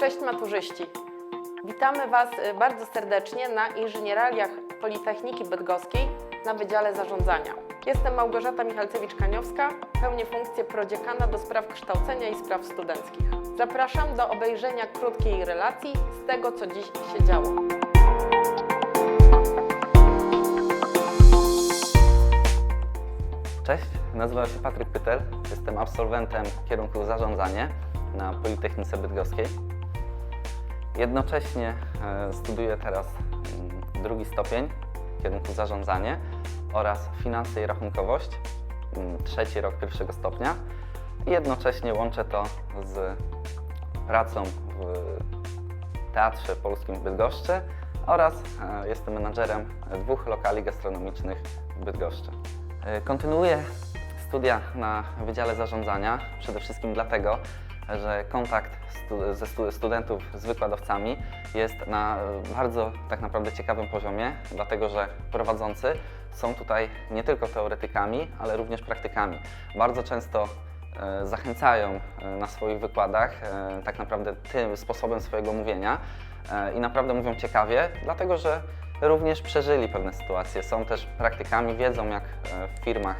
Cześć maturzyści! Witamy Was y, bardzo serdecznie na inżynieraliach Politechniki Bydgoskiej na Wydziale Zarządzania. Jestem Małgorzata Michalcewicz-Kaniowska, pełnię funkcję prodziekana do spraw kształcenia i spraw studenckich. Zapraszam do obejrzenia krótkiej relacji z tego, co dziś się działo. Cześć, nazywam się Patryk Pytel, jestem absolwentem kierunku zarządzanie na Politechnice Bydgoskiej. Jednocześnie e, studiuję teraz mm, drugi stopień kierunku zarządzanie oraz finanse i rachunkowość, mm, trzeci rok pierwszego stopnia. Jednocześnie łączę to z pracą w Teatrze Polskim w Bydgoszczy oraz e, jestem menadżerem dwóch lokali gastronomicznych w Bydgoszczy. E, Kontynuuję studia na Wydziale Zarządzania przede wszystkim dlatego, że kontakt stu, ze stu, studentów z wykładowcami jest na bardzo tak naprawdę ciekawym poziomie, dlatego że prowadzący są tutaj nie tylko teoretykami, ale również praktykami. Bardzo często e, zachęcają e, na swoich wykładach e, tak naprawdę tym sposobem swojego mówienia i naprawdę mówią ciekawie, dlatego że również przeżyli pewne sytuacje. Są też praktykami, wiedzą jak e, w firmach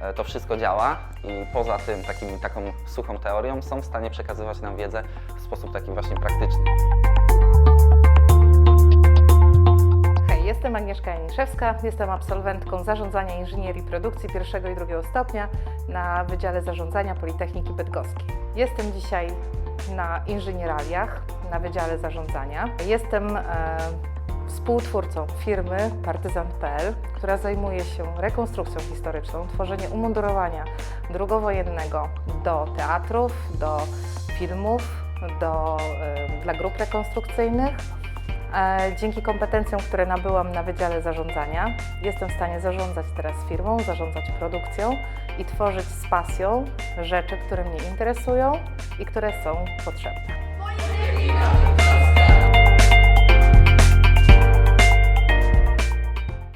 e, to wszystko działa i poza tym takim, taką suchą teorią są w stanie przekazywać nam wiedzę w sposób taki właśnie praktyczny. Hej, jestem Agnieszka Janiszewska, jestem absolwentką zarządzania inżynierii produkcji pierwszego i drugiego stopnia na Wydziale Zarządzania Politechniki Bydgoskiej. Jestem dzisiaj na inżynieraliach na Wydziale Zarządzania. Jestem e, współtwórcą firmy Partyzant.pl, która zajmuje się rekonstrukcją historyczną, tworzeniem umundurowania drugowojennego do teatrów, do filmów, do, dla grup rekonstrukcyjnych. E, Dzięki kompetencjom, które nabyłam na Wydziale Zarządzania, jestem w stanie zarządzać teraz firmą, zarządzać produkcją i tworzyć z pasją rzeczy, które mnie interesują i które są potrzebne.